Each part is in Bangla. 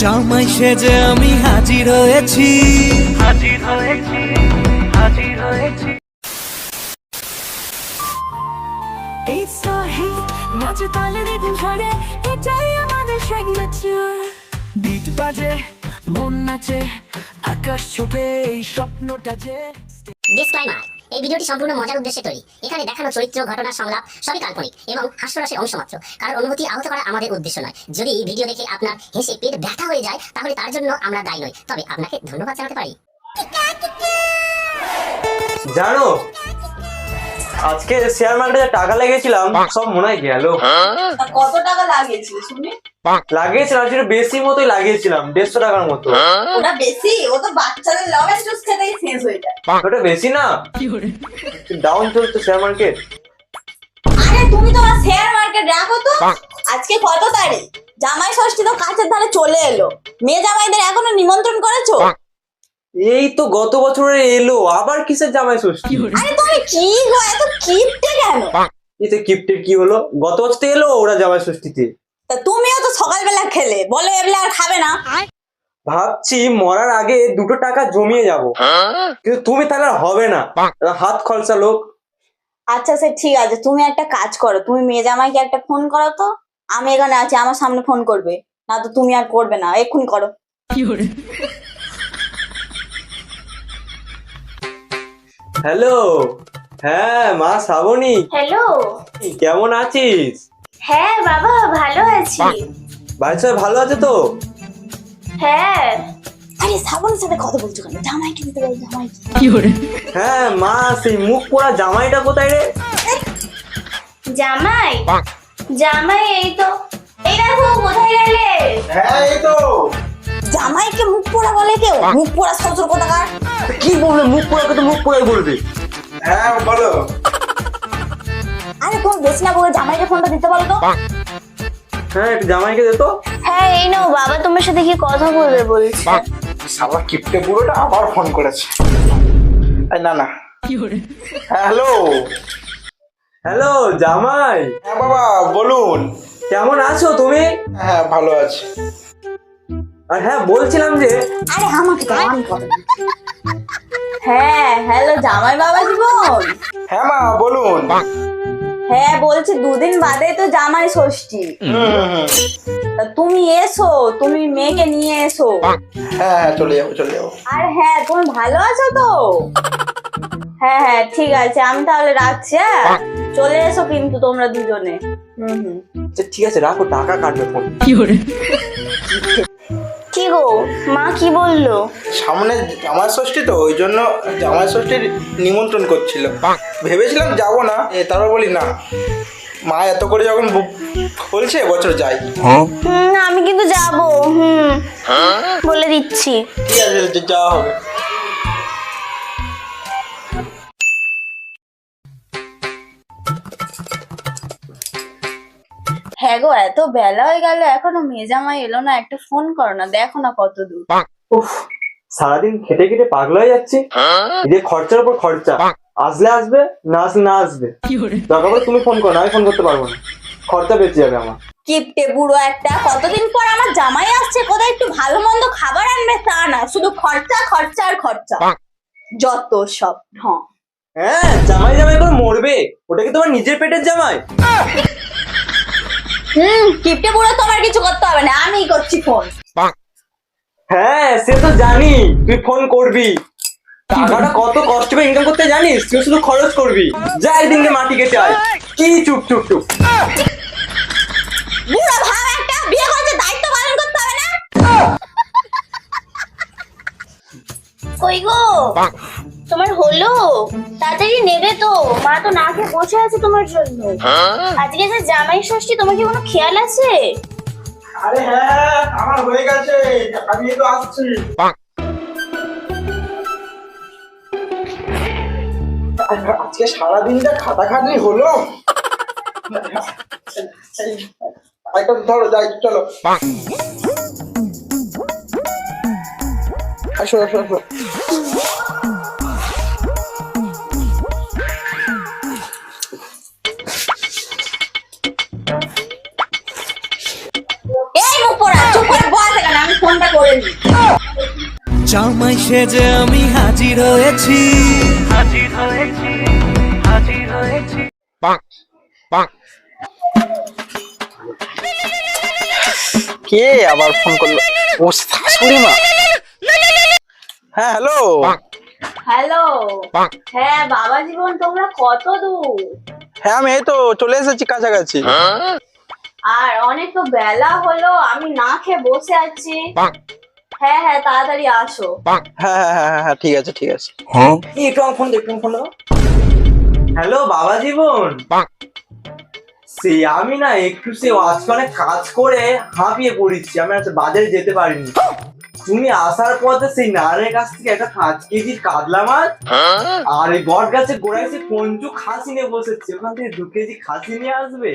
জামাই সেজে আমি হাজির হয়েছি। হাজির হয়েছি হাজির হয়েছি। এই সাহি নাচে তালে রিদম ধরে এটাই আমাদের সিগনেচার বিট বাজে মন নাচে আকাশ ছোপে এই স্বপ্নটা যে ডিসক্লাইমার এই ভিডিওটি সম্পূর্ণ মজার উদ্দেশ্যে তৈরি। এখানে দেখানো চরিত্র ঘটনা সংলাপ সবই কাল্পনিক এবং হাস্যরসের অংশ মাত্র। কারণ অনুভূতি আহত করা আমাদের উদ্দেশ্য নয়। যদি ভিডিও দেখে আপনার হেসে পেট ব্যথা হয়ে যায় তাহলে তার জন্য আমরা দায়ী নই। তবে আপনাকে ধন্যবাদ জানাতে পারি। জানো আজকে শেয়ার মার্কেটে টাকা লাগিয়েছিলাম সব মনে হয় গেল। কত টাকা লাগিয়েছিল শুনি? লাগিয়েছিলাম আসলে বেশি মতোই লাগিয়েছিলাম দেড়শো টাকার মতো। ওটা বেশি ও তো বাচ্চাদের লভ জুস খেতেই শেষ হয়ে যায়। ওটা বেশি না? ডাউন চলছে শেয়ার মার্কেট আরে তুমি তোমার শেয়ার মার্কেট রাখো তো। আজকে কত তারিখ? জামাই ষষ্ঠী তো কাছের ধারে চলে এলো। মেয়ে জামাইদের এখনও নিমন্ত্রণ করেছ? এই তো গত বছরে এলো আবার কিসের জামাই ষষ্ঠী? আরে তুমি কি গো এত কিপটে কেন? এতে কিপ্টের কি হলো? গত বছর তো এলো ওরা জামাই ষষ্ঠীতে। তা তুমিও তো সকালবেলা খেলে। বলে এবলে আর খাবে না। ভাবছি মরার আগে দুটো টাকা জমিয়ে যাব। কিন্তু তুমি তাহলে আর হবে না। হাত খরচা লোক। আচ্ছা সে ঠিক আছে। তুমি একটা কাজ করো। তুমি মেয়ে জামাইকে একটা ফোন করো তো। আমি এখানে আছি আমার সামনে ফোন করবে। না তো তুমি আর করবে না। এক্ষুনি করো। হ্যালো। হ্যাঁ মা শ্রাবণী। হ্যালো। কেমন আছিস? হ্যাঁ বাবা ভালো আছি। বাড়ির সবাই ভালো আছে তো? হ্যাঁ। আরে শ্রাবণের সাথে কথা বলছো কেন? জামাইকে দিতে পারি জামাইকে হ্যাঁ মা সেই মুখ পোড়া জামাইটা কোথায় রে? জামাই? জামাই এই তো। এই দেখো কোথায় গেলে? হ্যাঁ এই তো। জামাইকে মুখ পোড়া বলে কেউ? মুখ পোড়া শ্বশুর কোথাকার? কি বলবে মুখ পোড়াকে তো মুখ পোড়াই বলবে। হ্যাঁ বলো। আরে তোমার বেশি না বলে জামাইকে ফোনটা দিতে বলো তো। হ্যাঁ একটু জামাইকে দে তো। হ্যাঁ এই নাও বাবা তোমার সাথে কি কথা বলবে বলছে। সাবা কিপটে বুড়োটা আবার ফোন করেছে। এই না না। হ্যালো। হ্যালো জামাই। হ্যাঁ বাবা বলুন। কেমন আছো তুমি? হ্যাঁ ভালো আছি। আর হ্যাঁ বলছিলাম যে আরে আমাকে দাও আমি কথা। হ্যাঁ হ্যালো জামাই বাবা জীবন। হ্যাঁ মা বলুন। হ্যাঁ বলছি দুদিন বাদে তো জামাই ষষ্ঠী। হুম, হুম, হুম। তা তুমি এসো তুমি মেয়েকে নিয়ে এসো। হ্যাঁ হ্যাঁ চলে যাব চলে যাব। আর হ্যাঁ তুমি ভালো আছো তো? হ্যাঁ হ্যাঁ ঠিক আছে আমি তাহলে রাখছি হ্যাঁ? চলে এসো কিন্তু তোমরা দুজনে। হুম হুম। আচ্ছা, ঠিক আছে রাখো টাকা কাটবে ফোন। কি গো? মা কি বলল? সামনে জামাই ষষ্ঠী তো ওই জন্য জামাই ষষ্ঠীর নিমন্ত্রণ করছিল। ভেবেছিলাম যাব না এ, তারপর বলি না মা এত করে যখন বলছে বছর যাই। হুম আমি কিন্তু যাব হুম। বলে দিচ্ছি। ঠিক আছে যাওয়া হবে। হ্যাঁ গো এত বেলা হয়ে গেল এখনও মেয়ে জামাই এলো না একটা ফোন করো না দেখো না কত দূর। উফ। সারাদিন খেটে খেটে পাগলা হয়ে যাচ্ছে। এদের খরচার উপর খরচা। আসলে আসবে না আসলে না আসবে। দরকার তুমি ফোন করো না আমি ফোন করতে পারব না। খরচা বেঁচে যাবে আমার। কিপটে বুড়ো একটা কতদিন পর আমার জামাই আসছে কোথায় একটু ভালো মন্দ খাবার আনবে তা না শুধু খরচা খরচা আর খরচা। যত সব হ্যাঁ হ্যাঁ জামাই জামাই করে মরবে। ওটা কি তোমার নিজের পেটের জামাই? হুম কিপটে বুড়ো তোমার কিছু করতে হবে না আমিই করছি ফোন হ্যাঁ সে তো জানি তুই ফোন করবি। টাকাটা কত কষ্ট করে ইনকাম করতে জানিস? তুই শুধু খরচ করবি। যা একদিনকে মাটি কেটে আয়। কি চুপ চুপ চুপ। বুড়ো ভাব একটা বিয়ে করেছে দায়িত্ব পালন করতে হবে না? কই গো? হলো তাড়াতাড়ি নেবে তো। মা তো না খেয়ে বসে আছে তোমার জন্য। আজকে যে জামাই ষষ্ঠী তোমার কি কোনো খেয়াল আছে? আরে হ্যাঁ আমার হয়ে গেছে। আমি তো আসছি। আজকে সারাদিনটা খাটাখাটনি হলো? একটা ধরো যাই চলো। আসো আসো আসো। জামাই সেজে আমি হাজির হয়েছি। হাজির হয়েছি হাজির হয়েছি। কে আবার ফোন করল? ও শাশুড়ি মা হ্যাঁ হ্যালো। হ্যালো। হ্যাঁ বাবা জীবন তোমরা কত দূর? হ্যাঁ আমি এই তো চলে এসেছি কাছাকাছি। আর অনেক তো বেলা হলো আমি না খেয়ে বসে আছি। হ্যাঁ হ্যাঁ তাড়াতাড়ি আসো। হ্যাঁ হ্যাঁ হ্যাঁ হ্যাঁ, হ্যাঁ ঠিক আছে ঠিক আছে। এই একটু আমার ফোন দে একটু ফোন হ্যালো বাবা জীবন সে আমি না একটু সে কাজ করে হাঁপিয়ে পড়েছি আমি আজকে বাজারে যেতে পারিনি। তুমি আসার পথে সেই নারের কাছ থেকে একটা পাঁচ কেজির কাতলা মাছ আর এই বট গাছে গোড়ায় সে পঞ্চু খাসি নিয়ে বসেছে ওখান থেকে দু কেজি খাসি নিয়ে আসবে?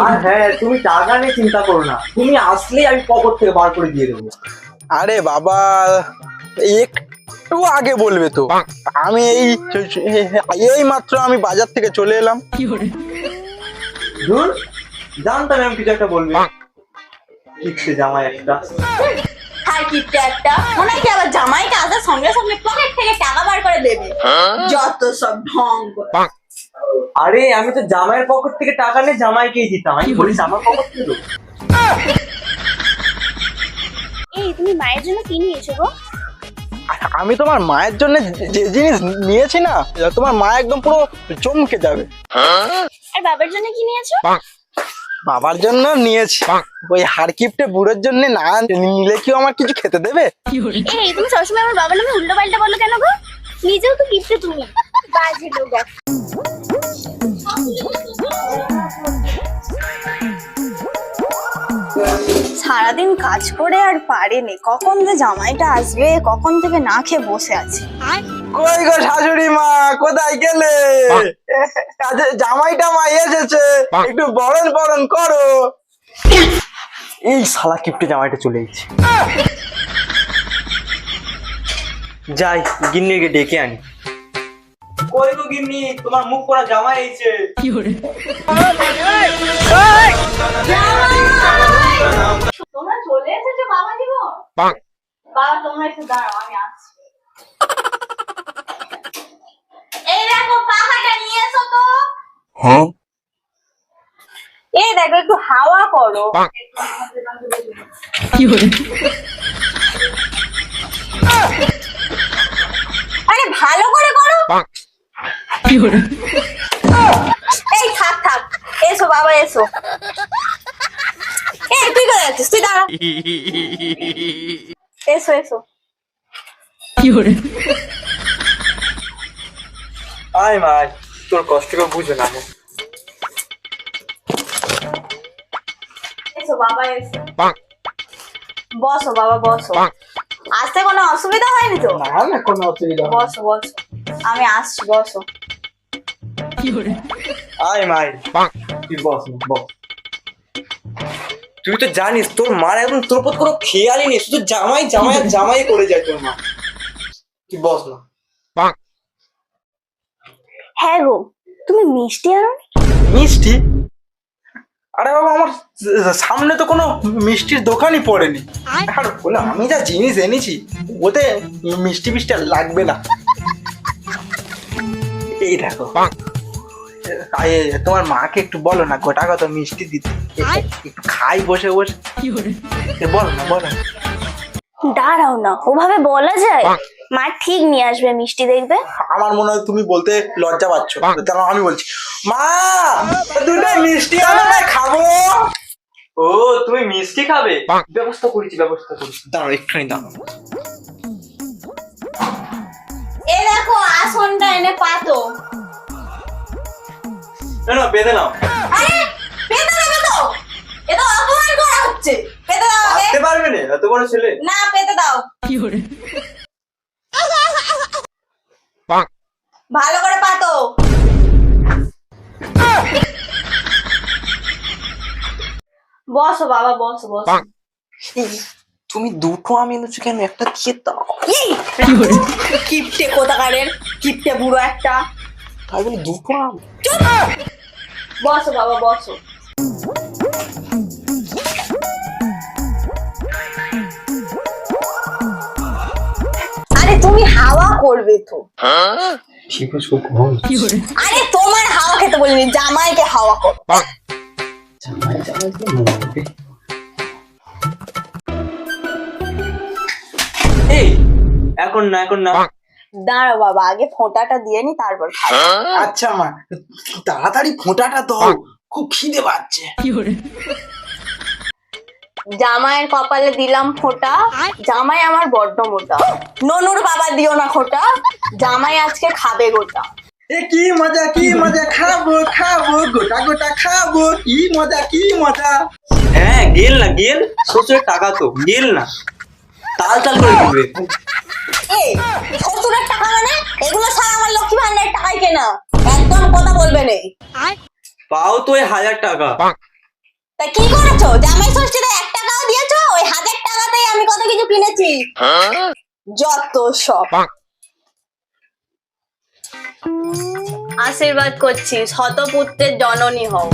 আর হ্যাঁ তুমি টাকা নিয়ে চিন্তা করো না তুমি আসলেই আমি পকেট থেকে বার করে দিয়ে দেবো। আরে বাবা একটু আগে বলবে তো। আমি এই এই মাত্র আমি বাজার থেকে চলে এলাম। ধুর জানতাম আমি কিছু একটা বলবে। কিচ্ছে জামাই একটা? হাই কিপটে একটা। মনে হয় কি আবার জামাইকে আসার সঙ্গে সঙ্গে পকেট থেকে টাকা বার করে দেবে। যত সব ঢং আরে আমি তো জামাইয়ের পকেট থেকে টাকা নিয়ে জামাইকেই দিতাম। আমি বলি জামার পকেট থেকে। এই তুমি মায়ের জন্য কি নিয়েছো গো? আমি তোমার মায়ের জন্য যে জিনিস নিয়েছি না তোমার মা একদম পুরো চমকে যাবে। আর বাবার জন্য কি নিয়েছো? বাবার জন্য নিয়েছি। ওই হারকিপটে বুড়োর জন্য না নিলে কি আমার কিছু খেতে দেবে? এই তুমি সবসময় আমার বাবার নামে উল্টো পাল্টা বলো কেন গো? নিজেও তো গিফটে তুমি। বাজে লোক। সারাদিন কাজ করে আর পারেনি। কখন যে জামাইটা আসবে কখন থেকে না খেয়ে বসে আছে। কই গো শাশুড়ি মা কোথায় গেলে? কাজে জামাই টামাই এসেছে। একটু বরণ বরণ করো। এই শালা কিপটে জামাইটা চলে এসেছে। যাই গিন্নিকে ডেকে আনি। কই গো গিন্নি তোমার মুখ পড়া জামাই এসেছে। তোমরা চলে এসেছ বাবা জীবন? বাবা তোমরা একটু দাঁড়াও আমি আসছি। এই দেখো পাখাটা নিয়ে এসো তো। এই দেখো একটু হাওয়া করো। আরে ভালো করে করো। এই থাক থাক। এসো বাবা এসো। এই তুই তুই দাঁড়া এসো এসো আয় মা আয়। তোর কষ্টকে বুঝো না এসো বাবা এসো বসো বাবা বসো আসতে কোনো অসুবিধা হয়নি তো না না কোনো অসুবিধা বসো বসো আমি আসছি বসো আয় মাই তুই বস বস তুই তো জানিস তোর মার একদম তোর প্রতি কোনো খেয়ালই নেই শুধু জামাই জামাই আর জামাই করে যায় তোর মা। তুই বস না। হ্যাঁ গো তুমি মিষ্টি আনো মিষ্টি? আরে বাবা আমার সামনে তো কোনো মিষ্টির দোকানই পড়েনি। আর বলে আমি যা জিনিস এনেছি ওতে মিষ্টি মিষ্টি আর লাগবে না। এই দেখো। তোমার মাকে একটু বলো না গোটা কত মিষ্টি দিতে। একটু খাই বসে বসে। এ, বলো না বলো দাঁড়াও না ওভাবে বলা যায়? মা ঠিক নিয়ে আসবে মিষ্টি দেখবে। আমার মনে হয় তুমি বলতে লজ্জা পাচ্ছ। দাঁড়াও আমি বলছি মা দুটো মিষ্টি আনো না খাব। ও তুমি মিষ্টি খাবে? ব্যবস্থা করেছি ব্যবস্থা করেছি। দাঁড়াও একটুখানি দাঁড়াও। এ দেখো আসনটা এনে পাতো। না না বেঁধে নাও। আরে পেতে দেবে তো? এ তো অপমান করা হচ্ছে। পেতে দাও আগে আসতে পারবে না এত বড় ছেলে। না পেতে দাও। ভালো করে পাতো। বসো বাবা বসো বসো। তুমি দুটো আমি এনেছো কেন? একটা দিয়ে দাও। কিপটে কোথাকারের কিপটে বুড়ো একটা। তাই বলে দুটো আম। বসো বাবা, বসো। তুমি হাওয়া করবে তো। আরে তোমার হাওয়া খেতে বলিনি, জামাইকে হাওয়া কর। এখন না এখন না। দাঁড়া বাবা আগে ফোঁটাটা দিয়ে নি তারপর খাব। আচ্ছা মা তাড়াতাড়ি ফোঁটাটা দাও খুব খিদে পাচ্ছে। জামাইয়ের কপালে দিলাম ফোঁটা জামাই আমার বড্ড মোটা। ননুর বাবা দিও না খোটা জামাই আজকে খাবে গোটা। এ কি মজা কি মজা খাব খাব গোটা গোটা খাব কি মজা কি মজা। হ্যাঁ গেল না গেল। শ্বশুরের টাকা তো গেল না। তাল তাল করে দিবে। এই শ্বশুরের টাকা মানে? এগুলো সারা আমার লক্ষ্মী ভান্ডারের টাকাই কেনা। একদম কথা বলবে পাও তো হাজার টাকা। তা কি করেছ? জামাই ষষ্ঠীতে এক টাকাও দিয়েছ? ওই হাজার টাকাতেই আমি কত কিছু কিনেছি। যত সব। আশীর্বাদ করছি শতপুত্রের জননী হও।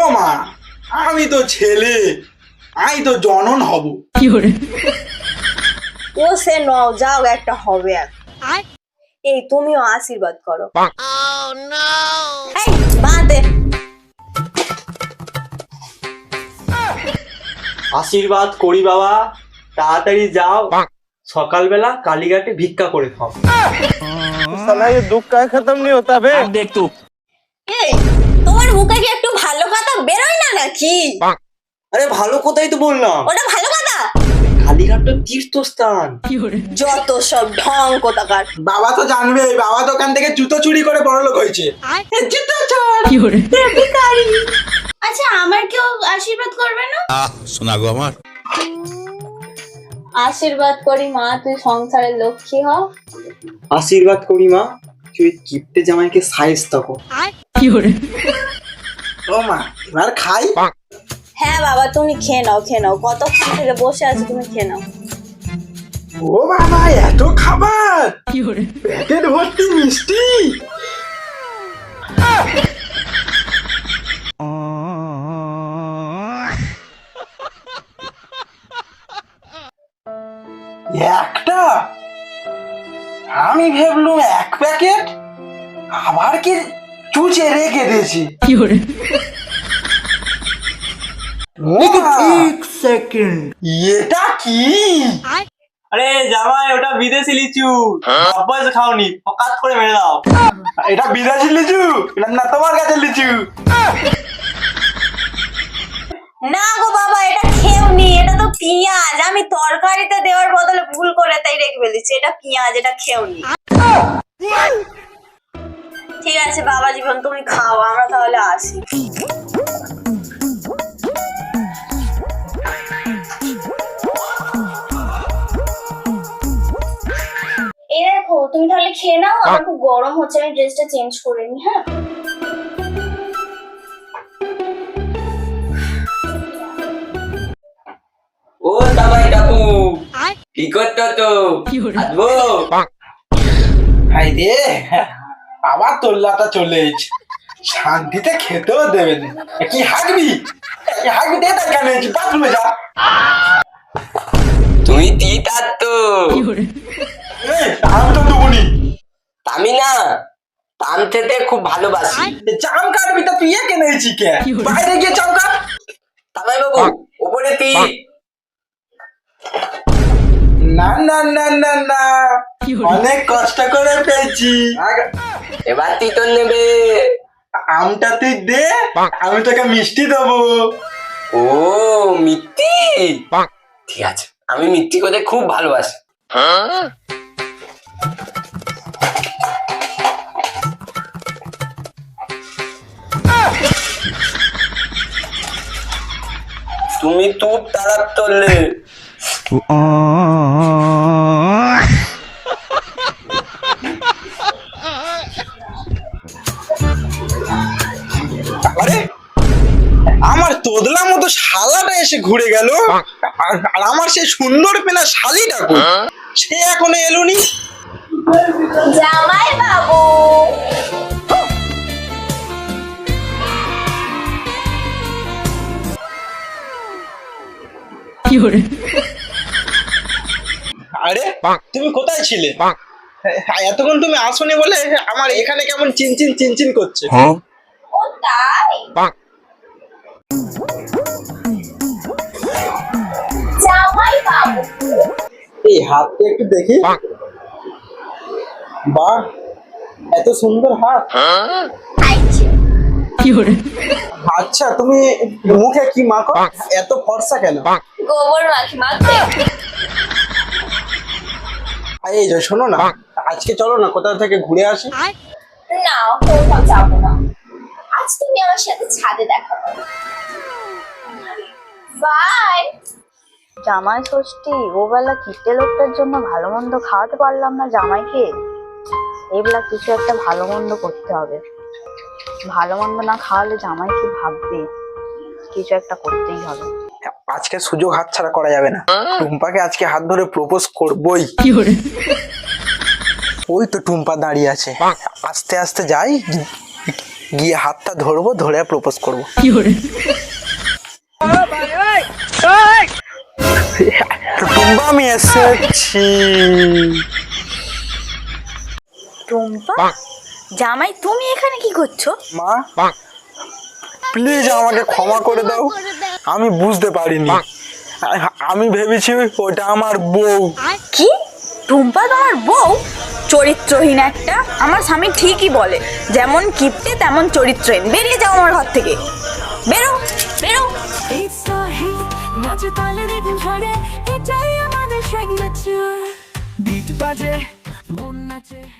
ও মা আমি তো ছেলে। আমি তো জনন হব। ও সে নও যাও একটা হবে এক এই তুমিও আশীর্বাদ করো। এই, বাঁধে আশীর্বাদ করি বাবা তাড়াতাড়ি যাও। সকালবেলা কালীঘাটে ভিক্ষা করে খাও। এই তোমার মুখে কি একটু ভালো কথা বেরোয় না নাকি? আরে ভালো কথাই তো বললাম। ওটা ভালো কথা? কালীঘাট তো তীর্থস্থান যত সব ঢং কোথাকার। বাবা তো জানবে বাবা দোকান থেকে জুতো চুরি করে বড় লোক হয়েছে জুতো চোর আচ্ছা আমার কেউ আশীর্বাদ করবে না? শোনা গো আমার। আশীর্বাদ করি মা তুই সংসারের লক্ষ্মী হ। আশীর্বাদ করি মা তুই কিপ্টে জামাইকে সাইজ থাকো ও মা এবার খাই। হ্যাঁ বাবা তুমি খেয়ে নাও খেয়ে নাও। কতক্ষণ থেকে বসে আছো তুমি খেয়ে নাও। ও বাবা এত খাবার! প্যাকেট ভর্তি মিষ্টি! একটা? আমি ভাবলুম এক প্যাকেট আবার কি চুচে রেখে দিয়েছি। সেকেন্ড এটা কি? আরে জামাই ওটা বিদেশি লিচু। অভ্যাস খাওনি। হকাত করে মেরে দাও। এটা বিদেশি লিচু? এটা না তোমার কাছে লিচু? না গো বাবা এটা খেওনি এটা তো পেঁয়াজ। আমি তরকারিতে দেওয়ার বদলে ভুল করে তাই রেখে ফেলেছি। এটা পেঁয়াজ এটা খেওনি ঠিক আছে বাবা জীবন তুমি খাও। আমরা তাহলে আসি। আমার খুব গরম হচ্ছে আমি ড্রেসটা চেঞ্জ করে নি হ্যাঁ? ও দাবাই ডাকু কি করতো তো? আসব হাই রে আবার তোল্লাটা চলে এসেছে। শান্তিতে খেতেও দেবে না। কি হাঁকবি এ হাঁকবি দে তার কেন বাথরুমে যা। তুমি তিতার তো। আমি তো দুবনি আমি না পান খেতে খুব ভালোবাসি। চাম কাটবি তা তুই কেন এসেছি কে? বাইরে গিয়ে চাম কাট তামাই বাবু উপরে তি না না না না না। অনেক কষ্ট করে পেয়েছি এবার তিতন নেবে। আমটা তুই দে আমি তোকে মিষ্টি দেবো। ও মিথ্যি ঠিক আছে আমি মিথ্যি করতে খুব ভালোবাসি। তুমি তুপ তাড়াত তোললে আরে, আমার তোদলা মতো শালাটা এসে ঘুরে গেল। আর আমার সেই সুন্দর পেনা শালিটা কই? সে এখনও এলোনি জামাই বাবু। আরে তুমি কোথায় ছিলে? হ্যাঁ, এতক্ষণ তুমি আসোনি বলে আমার এখানে কেমন চিনচিন চিনচিন করছে। ও তাই জামাই এই হাতটা একটু দেখি। বাহ এত সুন্দর হাত। আচ্ছা তুমি মুখে কি মাখো? এত ফর্সা কেন? গোবর মাখি মাখতে এই যে শোনো না আজকে চলো না কোথা থেকে ঘুরে আসি। না কোথাও যাব না। আজ তুমি আমার সাথে ছাদে দেখা করো। বাই। জামাই ষষ্ঠী ওবেলা কিটে লোকটার জন্য ভালো মন্দ খাওয়াতে পারলাম না জামাইকে। এইবেলা কিছু একটা ভালো মন্দ করতে হবে। ভালো মন্দ না খাওয়ালে জামাই কি ভাববে? কিছু একটা করতেই হবে। আজকে সুযোগ হাতছাড়া করা যাবে না। টুম্পাকে আজকে হাত ধরে প্রপোজ করবই। ওই তো টুম্পা দাঁড়িয়ে আছে। আস্তে আস্তে যাই গিয়ে হাতটা ধরবো ধরে প্রপোজ করব। টুম্পা আমি এসেছি। টুম্পা জামাই তুমি এখানে কি করছ? মা প্লিজ আমাকে ক্ষমা করে দাও। আমি বুঝতে পারিনি। আমি ভেবেছি ওটা আমার বউ। কি? টুম্পা তোমার বউ? চরিত্রহীন একটা? আমার স্বামী ঠিকই বলে যেমন কিপ্টে তেমন চরিত্রহীন। বেরিয়ে যাও আমার ঘর থেকে। বেরো বেরো। আমাদের বিট বাজে নাচে।